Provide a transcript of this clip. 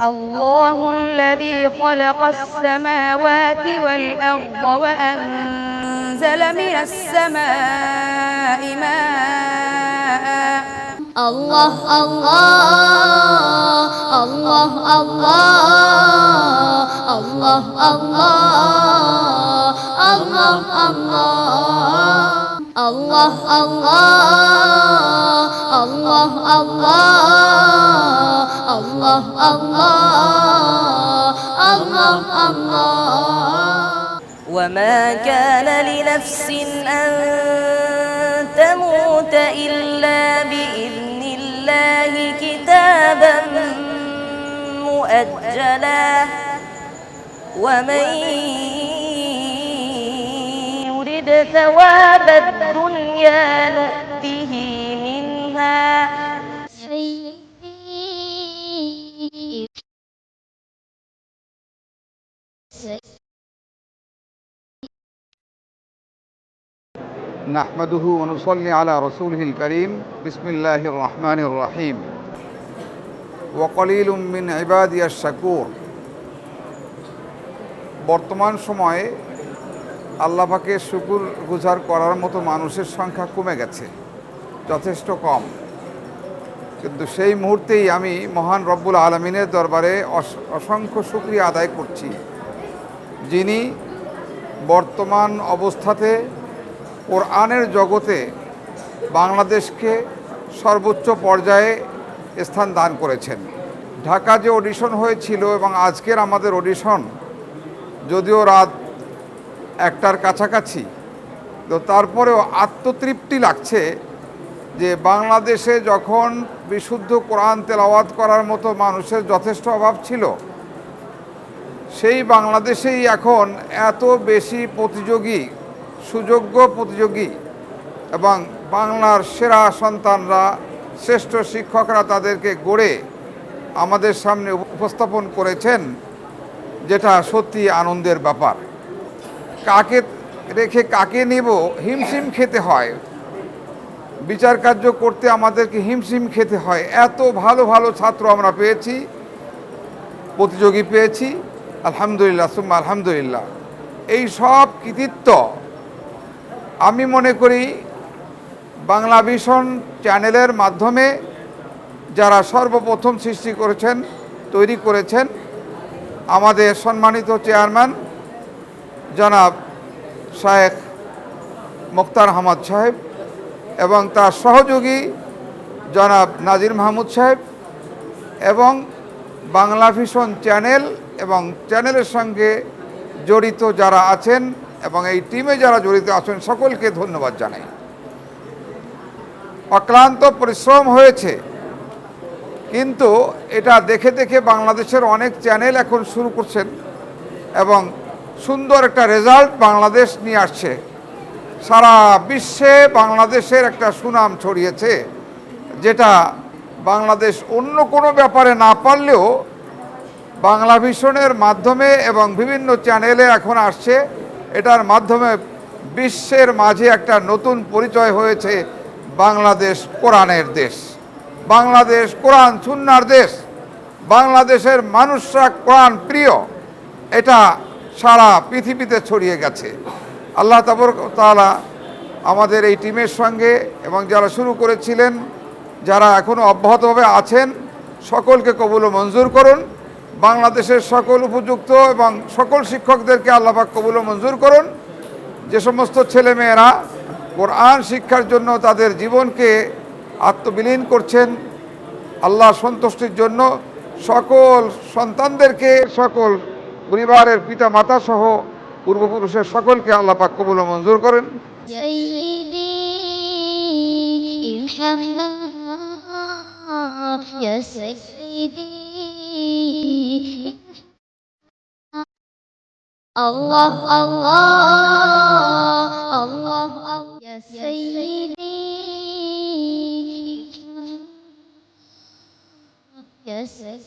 الله الذي خلق السماوات والأرض وأنزل من السماء ماء. الله الله الله الله الله الله الله الله الله الله. الله الله الله الله. الله وما كان لنفس أن تموت إلا بإذن الله كتابا مؤجلا. ومن يرد ثواب الدنيا نؤته منها سيدي نحمده ونصلي على رسوله الكريم بسم الله الرحمن الرحيم وقليل من عبادي الشكور বর্তমান সময়ে আল্লাহকে শুকুর গুজার করার মতো মানুষের সংখ্যা কমে গেছে যথেষ্ট কম। কিন্তু সেই মুহূর্তেই আমি মহান রব্বুল আলমিনের দরবারে অস- অসংখ্য শুক্রিয়া আদায় করছি। যিনি বর্তমান অবস্থাতে কোরআনের জগতে বাংলাদেশকে সর্বোচ্চ পর্যায়ে স্থান দান করেছেন। ঢাকা যে অডিশন হয়েছিল এবং আজকের আমাদের অডিশন, যদিও রাত একটার কাছাকাছি, তো তারপরেও আত্মতৃপ্তি লাগছে যে বাংলাদেশে যখন বিশুদ্ধ কোরআন তেলাওয়াত করার মতো মানুষের যথেষ্ট অভাব ছিল, সেই বাংলাদেশেই এখন এত বেশি প্রতিযোগী, সুযোগ্য প্রতিযোগী এবং বাংলার সেরা সন্তানরা, শ্রেষ্ঠ শিক্ষকরা তাদেরকে গড়ে আমাদের সামনে উপস্থাপন করেছেন, যেটা সত্যি আনন্দের ব্যাপার। কাকে রেখে কাকে নেব, হিমশিম খেতে হয় বিচার কার্য করতে আমাদেরকে হিমশিম খেতে হয়। এত ভালো ভালো ছাত্র আমরা পেয়েছি, প্রতিযোগী পেয়েছি, আলহামদুলিল্লাহ, সুম্মা আলহামদুলিল্লাহ। এই সব কৃতিত্ব আমি মনে করি বাংলা ভিশন চ্যানেলের মাধ্যমে যারা সর্বপ্রথম সৃষ্টি করেছেন, তৈরি করেছেন, আমাদের সম্মানিত চেয়ারম্যান জনাব শায়েখ মুক্তার আহমদ সাহেব এবং তার সহযোগী জনাব নাজির মাহমুদ সাহেব এবং বাংলা ভিশন চ্যানেল এবং চ্যানেলের সঙ্গে জড়িত যারা আছেন এবং এই টিমে যারা জড়িত আছেন সকলকে ধন্যবাদ জানাই। অক্লান্ত পরিশ্রম হয়েছে, কিন্তু এটা দেখে দেখে বাংলাদেশের অনেক চ্যানেল এখন শুরু করছেন এবং সুন্দর একটা রেজাল্ট বাংলাদেশ নিয়ে আসছে। সারা বিশ্বে বাংলাদেশের একটা সুনাম ছড়িয়েছে, যেটা বাংলাদেশ অন্য কোনো ব্যাপারে না পারলেও বাংলা ভিশনের মাধ্যমে এবং বিভিন্ন চ্যানেলে এখন আসছে। এটার মাধ্যমে বিশ্বের মাঝে একটা নতুন পরিচয় হয়েছে বাংলাদেশ কোরআনের দেশ। বাংলাদেশ কোরআন সুন্নার দেশ। বাংলাদেশের মানুষরা কোরআন প্রিয়। এটা সারা পৃথিবীতে ছড়িয়ে গেছে। আল্লাহ তাবর তাআলা আমাদের এই টিমের সঙ্গে এবং যারা শুরু করেছিলেন, যারা এখনও অব্যাহতভাবে আছেন, সকলকে কবুল ও মঞ্জুর করুন। বাংলাদেশের সকল উপযুক্ত এবং সকল শিক্ষকদেরকে আল্লাপাক কবুল ও মঞ্জুর করুন। যে সমস্ত ছেলেমেয়েরা কোরআন শিক্ষার জন্য তাদের জীবনকে আত্মবিলীন করছেন, আল্লাহ সন্তুষ্টির জন্য সকল সন্তানদেরকে, সকল পরিবারের পিতা মাতা সহ পূর্বপুরুষের সকলকে আল্লাহ পাক কবুল ও মঞ্জুর করেন سيدي يا سيدي الله الله الله يا سيدي يا سيدي